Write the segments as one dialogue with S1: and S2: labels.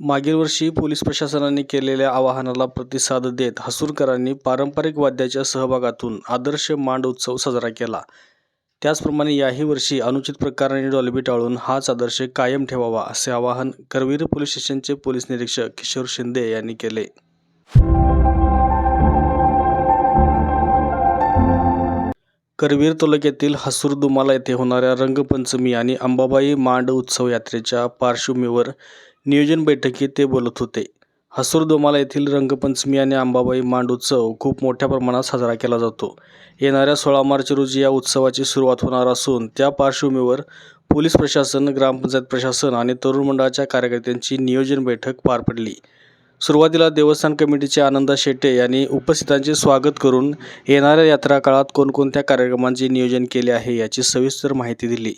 S1: मागील वर्षी पोलीस प्रशासनाने केलेल्या आवाहनाला प्रतिसाद देत हसूरकरांनी पारंपरिक वाद्याच्या सहभागातून आदर्श मांड उत्सव साजरा केला. त्याचप्रमाणे याही वर्षी अनुचित प्रकाराने डॉलबी डॉल्बी टाळून हाच आदर्श कायम ठेवावा असे आवाहन करवीर पोलीस स्टेशनचे पोलीस निरीक्षक किशोर शिंदे यांनी केले. करवीर तालुक्यातील हसूर दुमाला येथे होणाऱ्या रंगपंचमी आणि अंबाबाई मांड उत्सव यात्रेच्या पार्श्वभूमीवर नियोजन बैठकीत ते बोलत होते. हसूरदोमाला येथील रंगपंचमी आणि अंबाबाई मांड उत्सव खूप मोठ्या प्रमाणात साजरा केला जातो. येणाऱ्या सोळा मार्च रोजी या उत्सवाची सुरुवात होणार असून त्या पार्श्वभूमीवर पोलीस प्रशासन ग्रामपंचायत प्रशासन आणि तरुण मंडळाच्या कार्यकर्त्यांची नियोजन बैठक पार पडली. सुरुवातीला देवस्थान कमिटीचे आनंदा शेटे यांनी उपस्थितांचे स्वागत करून येणाऱ्या यात्रा काळात कोणकोणत्या कार्यक्रमांचे नियोजन केले आहे याची सविस्तर माहिती दिली.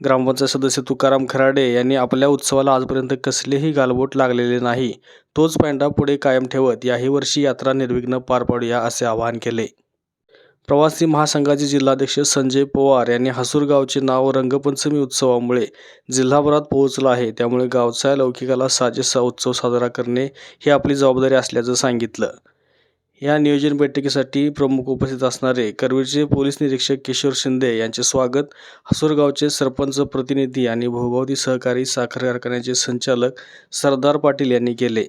S1: ग्रामपंचायत सदस्य तुकाराम खराडे यांनी आपल्या उत्सवाला आजपर्यंत कसलेही गालबोट लागलेले नाही. तोच पॅन्डा पुढे कायम ठेवत याही वर्षी यात्रा निर्विघ्न पार पाडूया असे आवाहन केले. प्रवासी महासंघाचे जिल्हाध्यक्ष संजय पवार यांनी हसूर गावचे नाव रंगपंचमी उत्सवामुळे जिल्हाभरात पोहोचलं आहे. त्यामुळे गावच्या लौकिकाला साजेसा उत्सव साजरा करणे ही आपली जबाबदारी असल्याचं सांगितलं. या नियोजन बैठकीसाठी प्रमुख उपस्थित असणारे करवीरचे पोलीस निरीक्षक किशोर शिंदे यांचे स्वागत. हसूरगावचे सरपंच प्रतिनिधी आणि भोगावती सहकारी साखर कारखान्याचे संचालक सरदार पाटील यांनी केले.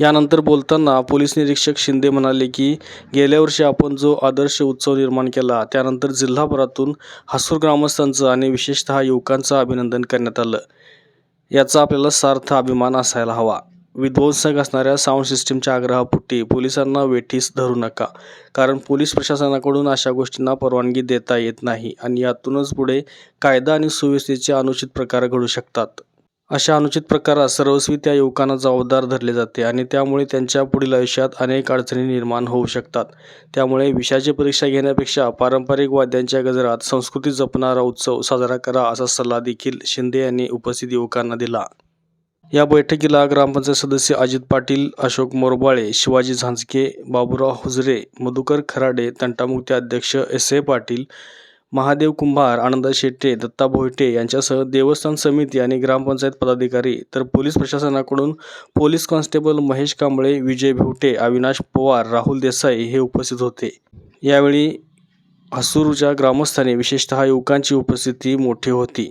S1: यानंतर बोलताना पोलीस निरीक्षक शिंदे म्हणाले की गेल्या वर्षी आपण जो आदर्श उत्सव निर्माण केला त्यानंतर जिल्हाभरातून हसूर ग्रामस्थांचं आणि विशेषतः युवकांचं अभिनंदन करण्यात आलं. याचा आपल्याला सार्थ अभिमान असायला हवा. विध्वंसक असणाऱ्या साऊंड सिस्टीमच्या आग्रहापोटी पोलिसांना वेठीस धरू नका. कारण पोलीस प्रशासनाकडून अशा गोष्टींना परवानगी देता येत नाही आणि यातूनच पुढे कायदा आणि सुव्यवस्थेचे अनुचित प्रकार घडू शकतात. अशा अनुचित प्रकारात सर्वस्वी त्या युवकांना जबाबदार धरले जाते आणि त्यामुळे त्यांच्या पुढील आयुष्यात अनेक अडचणी निर्माण होऊ शकतात. त्यामुळे विषयाची परीक्षा घेण्यापेक्षा पारंपरिक वाद्यांच्या गजरात संस्कृती जपणारा उत्सव साजरा करा असा सल्ला देखील शिंदे यांनी उपस्थित युवकांना दिला. या बैठकीला ग्रामपंचायत सदस्य अजित पाटील अशोक मोरबाळे शिवाजी झांजके बाबुराव हुजरे मधुकर खराडे तंटामुक्ती अध्यक्ष एस ए पाटील महादेव कुंभार आनंद शेट्टे दत्ता भोयटे यांच्यासह देवस्थान समिती आणि ग्रामपंचायत पदाधिकारी तर पोलीस प्रशासनाकडून पोलीस कॉन्स्टेबल महेश कांबळे विजय भिवटे अविनाश पवार राहुल देसाई हे उपस्थित होते. यावेळी हसूरच्या ग्रामस्थांनी विशेषतः युवकांची उपस्थिती मोठी होती.